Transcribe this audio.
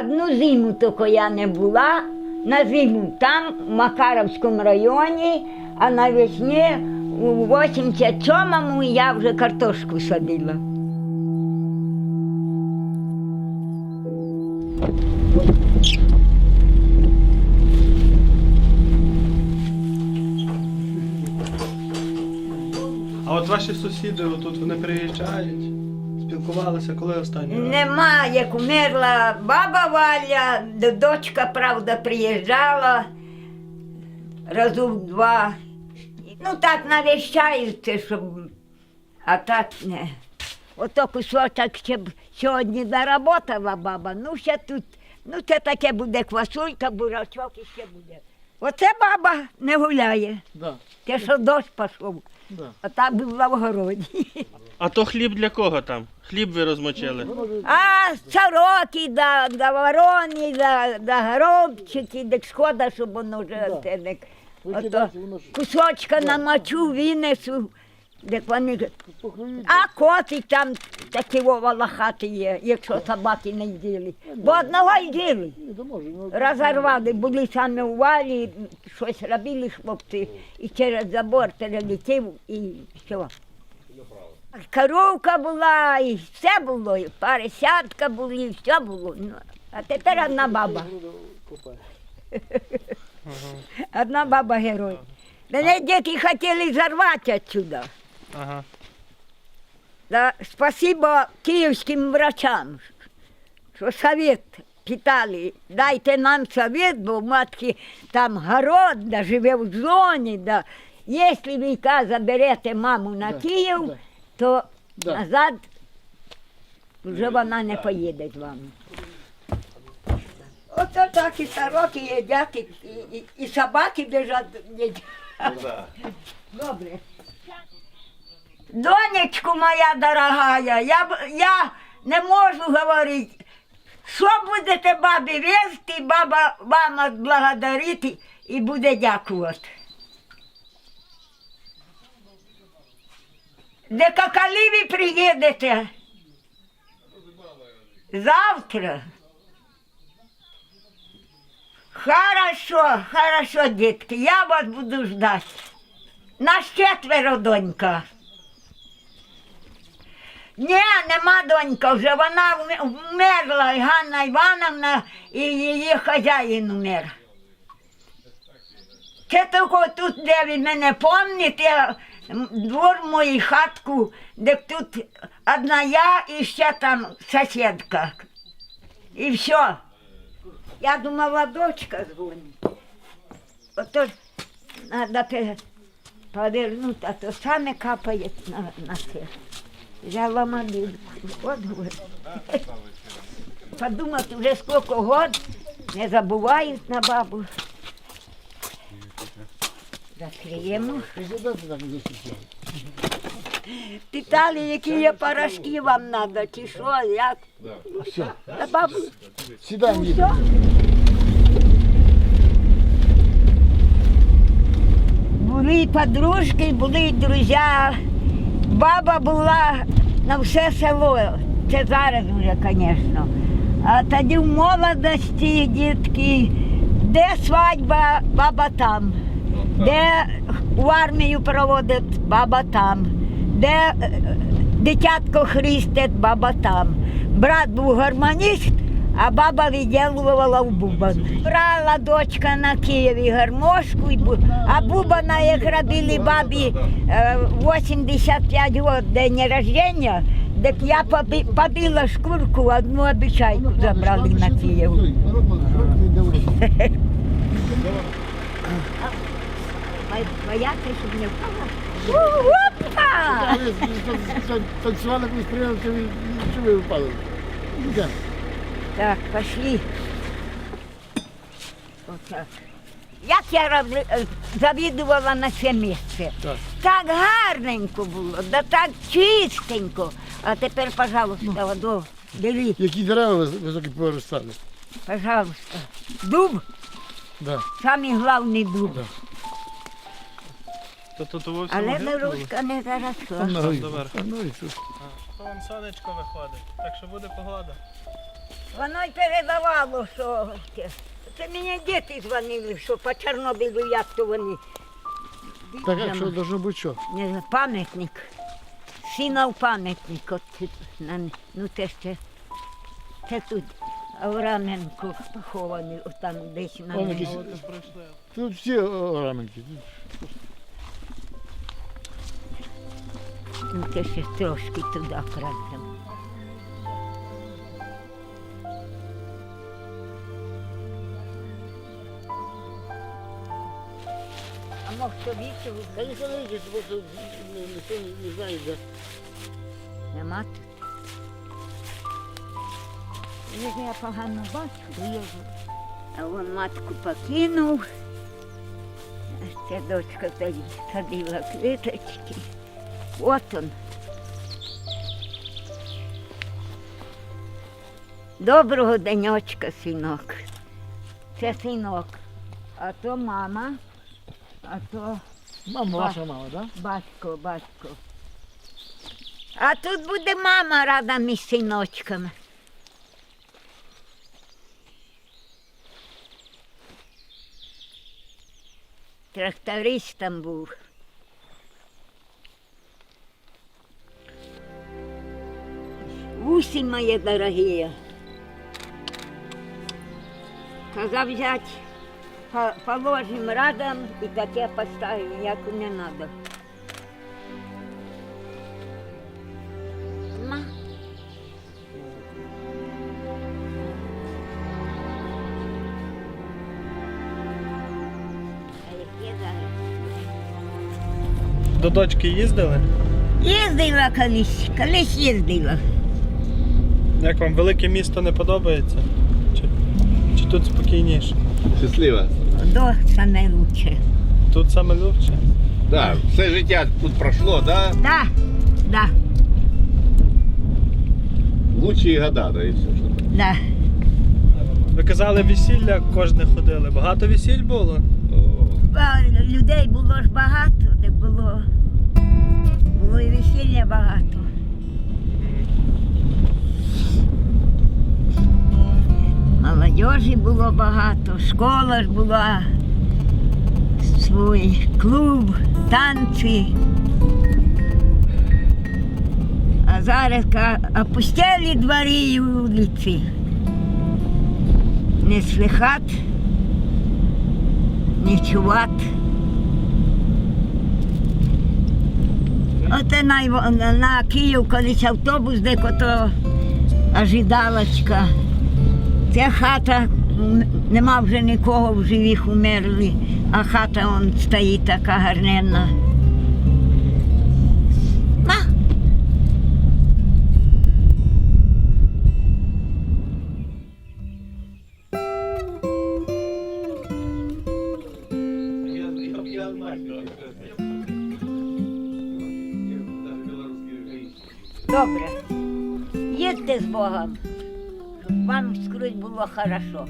Одну зиму тільки я не була. На зиму там, в Макаровському районі, а навесні у 87-му я вже картошку садила. А от ваші сусіди тут вони приїжджають, спілкувалися, коли останній раз? Нема, як умерла баба Валя, дочка, правда, приїжджала разів два. Ну так навіщаються, щоб. А так не. Ото кусочок ще сьогодні доработала баба, ну ще тут, ну це таке буде квасулька, бурачок і ще буде. Оце баба не гуляє. Да, Те, що дощ пішов, да. а так була в городі. А то хліб для кого там? Хліб ви розмочили. А сороки, да, да вороні, да, да горобчики, так шкода, щоб воно вже те не. Ото кусочка намочу, винесу, так вони. А коти там такі волохати є, якщо собаки не їли. Бо одного їли. Розорвали, були саме у валі, щось робили хлопці, і через забор перелетів і все. Коровка була, і все було, і поросятка були, і все було. Ну, а тепер одна баба. Одна баба герой. Мене діти хотіли зарвати відсюди. Ага. Да, спасибо київським врачам, що совет питали, дайте нам совет, бо матки там город, да, живе в зоні, да. Якщо ви заберете маму на Київ, да. то Да. назад вже вона не поїде з вами. Ото так і сороки їдять, і, і, і собаки біжать. їдять. Добре. Донечку моя дорогая, я, я не можу говорити, що будете бабі везти, баба вам відблагодарить і буде дякувати. Де ви приїдете? Завтра. Хорошо, хорошо, дітки, я вас буду ждати. Нас четверо донька. Ні, нема донька вже, вона вмерла, Ганна Івановна і її хазяїн умер. Це тільки тут, де ви мене пам'ятаєте, двор мій, хатку, де тут одна я і ще там сусідка. І все. Я думала, дочка дзвонить. Ото треба повернути, а то саме капає на, на це. Взяла мобильку. От. Подумати, вже скільки год не забувають на бабу. Закриємо. Питали, які є порошки вам треба, чи що, як. Все, Та бабу, сідай, ну, все. Були подружки, були друзі. Баба була на все село. Це зараз вже, звісно. А тоді в молодості дітки, де свадьба, баба там, де в армію проводять, баба там, де е, дитятко хрістить, баба там. Брат був гармоніст, а баба відділувала в бубон. Брала дочка на Києві гармошку, а бубана, як робили бабі е, 85 років день рождення, так я побила шкурку, одну обіцяйку забрали на Київ. Бояться, щоб не впала. Опа! Танцювали чи ви, чи ви впали? Так, пошли. Отак. Як я е, завідувала на це місце. Так. Так гарненько було, да так чистенько. А тепер, пожалуйста, водо, бери, Які дерева вис- високі повиростали? пожалуйста. Дуб, Да. самий головний дуб. Да. То тут во всьому Але дорожка не Там заросла. на горі. доверху. А, Ну і що? Сонечко виходить, так що буде погода. Воно й передавало, що це. Мені діти дзвонили, що по Чорнобилю як то вони. Так, а що должно бути що? Не пам'ятник. Синов пам'ятник. От, на, ну це ще. Це тут Авраменко похований, отам десь на Он ньому. Тут всі раменки. Ну, це ще трошки туди правда. Мог собі цього Та ніхто не бо це ніхто не- знає, де. нема ж я погано бачу, я А вон матку покинув. А Ця дочка тоді садила квіточки. От он. Доброго денечка, синок. Це синок. А то мама, а то Мама, ваша мама, так? батько, батько. А тут буде мама рада між синочками. Трактористом був. Усі мої дорогі. Казав взять, положим рядом і таке поставим, як не надо. Ма. А яке зараз? До дочки їздили? Їздила колись, колись їздила. Як вам велике місто не подобається? Чи, чи тут спокійніше? Щаслива. До саме лучше. Тут саме лучше? Да, все життя тут пройшло, да? Да, да, Лучші года, да, і все. Що. да. Ви казали, весілля кожне ходили. Багато весіль було? О, людей було ж багато, де було. Було і весілля багато. Молодежі було багато, школа ж була, свій клуб, танці. А зараз опустели дворі і вулиці. Не слихат, не чуват. Оце на, на, Київ колись автобус, де ожидалочка. Ця хата, нема вже нікого в живих умерли, а хата он стоїть така гарненна. На. Добре. Їдьте з Богом, вам скрыть було хорошо.